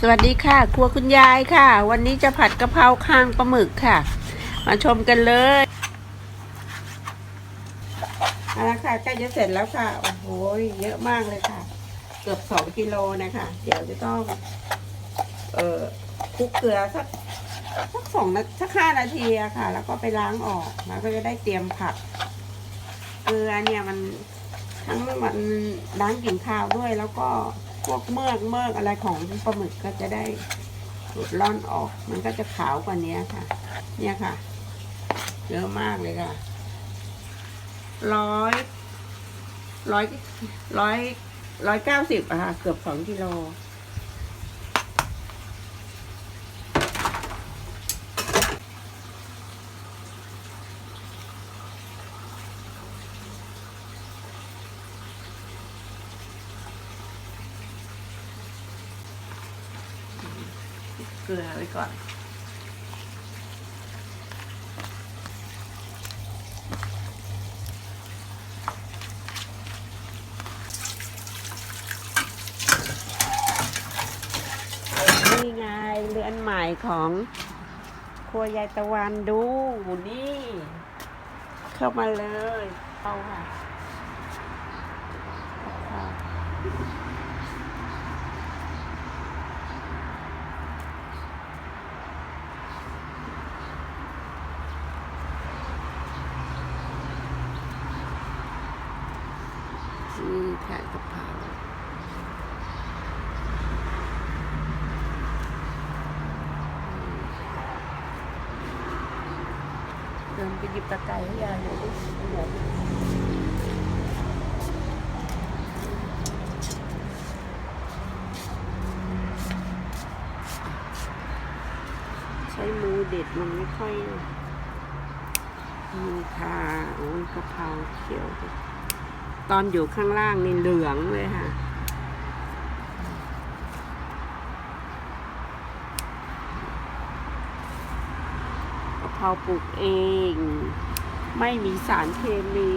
สวัสดีค่ะ ครัวคุณยายค่ะ วันนี้จะผัดกะเพราคางปลาหมึกค่ะ มาชมกันเลยเอาละค่ะใกล้จะเสร็จแล้วค่ะโอ้โหเยอะมากเลยค่ะ เกือบสองกิโลนะคะ เดี๋ยวจะต้อง เอ่อคลุกเกลือสักสักสองนาสักห้านาทีอะค่ะ แล้วก็ไปล้างออกแล้วก็จะได้เตรียมผัดเกลือเนี่ยมันทั้งมันล้างกลิ่นคาวด้วยแล้วก็ พวกเมือกเมือกอะไรของปลาหมึกก็จะได้หลุดล่อนออก มันก็จะขาวกว่านี้ค่ะ เนี่ยค่ะ เยอะมากเลยค่ะ ร้อย ร้อย ร้อย ร้อยเก้าสิบอะค่ะ เกือบสองกิโล เกลือไว้ก่อน นี่ไงเรือนใหม่ของครัวยายตะวันดูนี่ เข้ามาเลย เอาค่ะ นี่ค่ะกะเพราเดินไปหยิบตะไคร้ให้ยายหน่อยดิใช้มือเด็ดมันไม่ค่อยนี่ค่ะโอ้ยกะเพราเขียว ตอนอยู่ข้างล่างนี่เหลืองเลยค่ะกะเพราปลูกเอง ไม่มีสารเคมี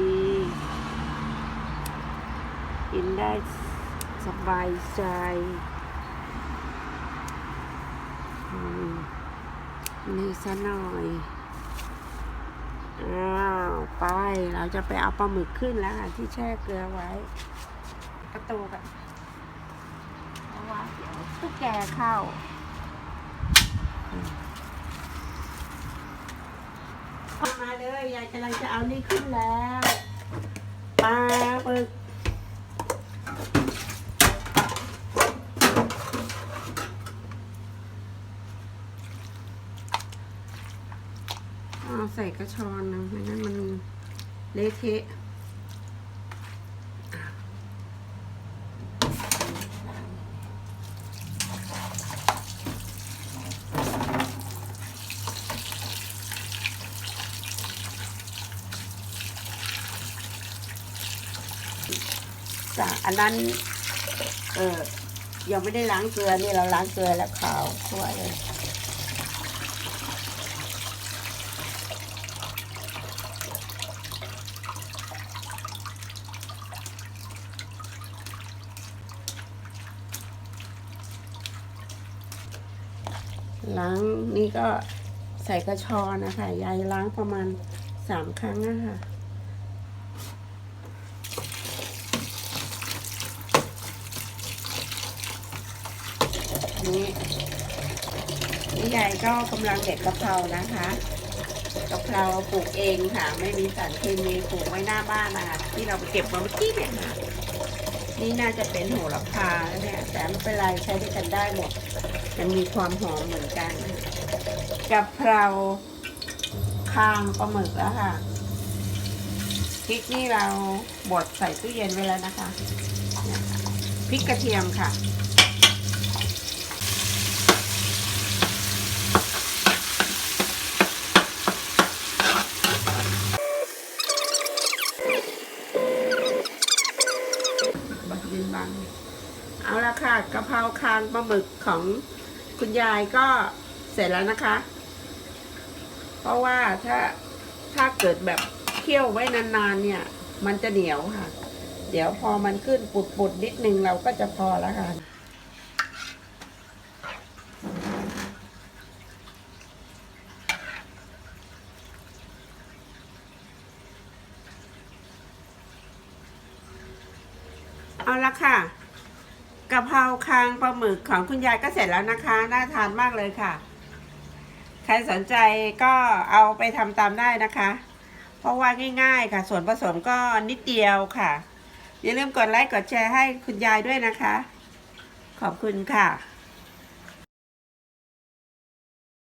กินได้สบายใจอืมนี่ซะหน่อย อ้าวไปเราจะไปเอาปลาหมึกขึ้นแล้วค่ะที่แช่เกลือไว้ กระตูกันเพราะว่าเดี๋ยวตุ๊กแกเข้ามาเลยยายกำลังจะเอานี่ขึ้นแล้วปลาหมึก เอาใส่กระชอนนะไม่งั้นมันเละเทะจ้ะอันนั้น เออยังไม่ได้ล้างเกลือนี่เราล้างเกลือแล้วขาวทั่วเลย ล้างนี่ก็ใส่กระชอนนะคะ ยายล้างประมาณสามครั้งนะคะนี่นี่ยายก็กำลังเด็ดกะเพรานะคะกะเพราปลูกเองค่ะ ไม่มีสารเคมีปลูกไว้หน้าบ้านนะคะที่เราไปเก็บมาเมื่อกี้เนี่ยค่ะนี่น่าจะเป็นโหระพาเนี่ยแต่ไม่เป็นไรใช้ด้วยกันได้หมด มันมีความหอมเหมือนกันกะเพราคางปลาหมึกแล้วค่ะพริกนี่เราบดใส่ตู้เย็นไว้แล้วนะคะพริกกระเทียมค่ะบักยืนบังเอาละค่ะกะเพราคางปลาหมึกของ คุณยายก็เสร็จแล้วนะคะ เพราะว่าถ้าถ้าเกิดแบบเคี่ยวไว้นานๆเนี่ย มันจะเหนียวค่ะ เดี๋ยวพอมันขึ้นปุดๆนิดนึงเราก็จะพอแล้วค่ะเอาละค่ะ กะเพราคางปลาหมึกของคุณยายก็เสร็จแล้วนะคะ น่าทานมากเลยค่ะ ใครสนใจก็เอาไปทำตามได้นะคะ เพราะว่าง่ายๆค่ะ ส่วนผสมก็นิดเดียวค่ะ อย่าลืมกดไลค์กดแชร์ให้คุณยายด้วยนะคะ ขอบคุณค่ะ